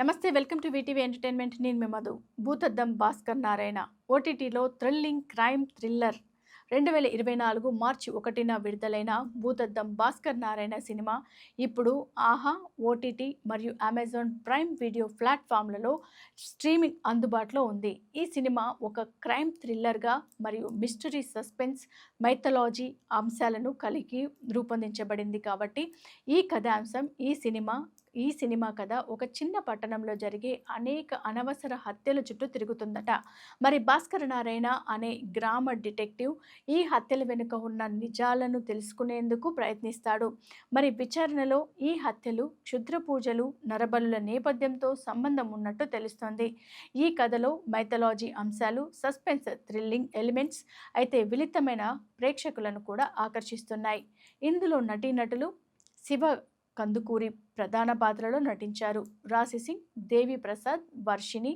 నమస్తే welcome to VTV entertainment. నేను మీ భూతద్దం భాస్కర్ నారాయణ. ఓటీటీలో థ్రిల్లింగ్ క్రైమ్ థ్రిల్లర్. రెండు వేల ఇరవై నాలుగు మార్చి ఒకటిన విడుదలైన భూతద్దం భాస్కర్ నారాయణ సినిమా ఇప్పుడు ఆహా ఓటీటీ మరియు అమెజాన్ ప్రైమ్ వీడియో ప్లాట్ఫామ్లలో స్ట్రీమింగ్ అందుబాటులో ఉంది. ఈ సినిమా ఒక క్రైమ్ థ్రిల్లర్గా మరియు మిస్టరీ సస్పెన్స్ మైథలాజీ అంశాలను కలిగి రూపొందించబడింది కాబట్టి ఈ కథాంశం ఈ సినిమా ఈ సినిమా కథ ఒక చిన్న పట్టణంలో జరిగే అనేక అనవసర హత్యల చుట్టూ తిరుగుతుందట. మరి భాస్కర నారాయణ అనే గ్రామ డిటెక్టివ్ ఈ హత్యల వెనుక ఉన్న నిజాలను తెలుసుకునేందుకు ప్రయత్నిస్తాడు. మరి విచారణలో ఈ హత్యలు క్షుద్ర పూజలు నరబలుల నేపథ్యంతో సంబంధం ఉన్నట్టు తెలుస్తోంది. ఈ కథలో మైథలాజీ అంశాలు సస్పెన్స్ థ్రిల్లింగ్ ఎలిమెంట్స్ అయితే విలితమైన ప్రేక్షకులను కూడా ఆకర్షిస్తున్నాయి. ఇందులో నటీనటులు శివ కందుకూరి ప్రధాన పాత్రలో నటించారు. రాశి సింగ్ దేవి ప్రసాద్ వర్షిణి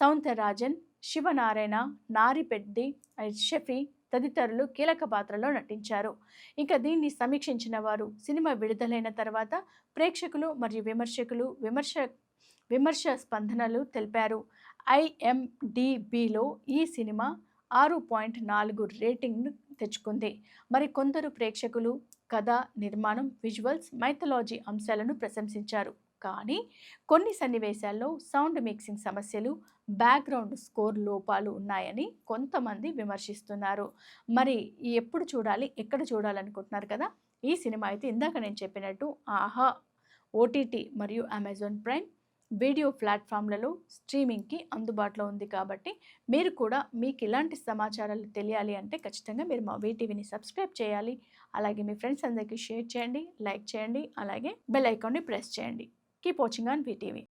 సౌంతరాజన్ శివనారాయణ నారిపెడ్డి షఫీ తదితరులు కీలక పాత్రలో నటించారు. ఇక దీన్ని సమీక్షించిన వారు సినిమా విడుదలైన తర్వాత ప్రేక్షకులు మరియు విమర్శకులు విమర్శ విమర్శ స్పందనలు తెలిపారు. ఐఎండిబిలో ఈ సినిమా ఆరు పాయింట్ నాలుగు రేటింగ్ తెచ్చుకుంది. మరి కొందరు ప్రేక్షకులు కథ నిర్మాణం విజువల్స్ మైథలాజీ అంశాలను ప్రశంసించారు. కానీ కొన్ని సన్నివేశాల్లో సౌండ్ మిక్సింగ్ సమస్యలు బ్యాక్గ్రౌండ్ స్కోర్ లోపాలు ఉన్నాయని కొంతమంది విమర్శిస్తున్నారు. మరి ఎప్పుడు చూడాలి ఎక్కడ చూడాలనుకుంటున్నారు కదా? ఈ సినిమా అయితే ఇందాక నేను చెప్పినట్టు ఆహా ఓటీటీ మరియు అమెజాన్ ప్రైమ్ వీడియో ప్లాట్ఫామ్లలో స్ట్రీమింగ్కి అందుబాటులో ఉంది కాబట్టి మీరు కూడా మీకు ఇలాంటి సమాచారాలు తెలియాలి అంటే ఖచ్చితంగా మీరు మా వీటీవీని సబ్స్క్రైబ్ చేయాలి. అలాగే మీ ఫ్రెండ్స్ అందరికీ షేర్ చేయండి లైక్ చేయండి అలాగే బెల్ ఐకాన్ని ప్రెస్ చేయండి. Keep watching on VTV.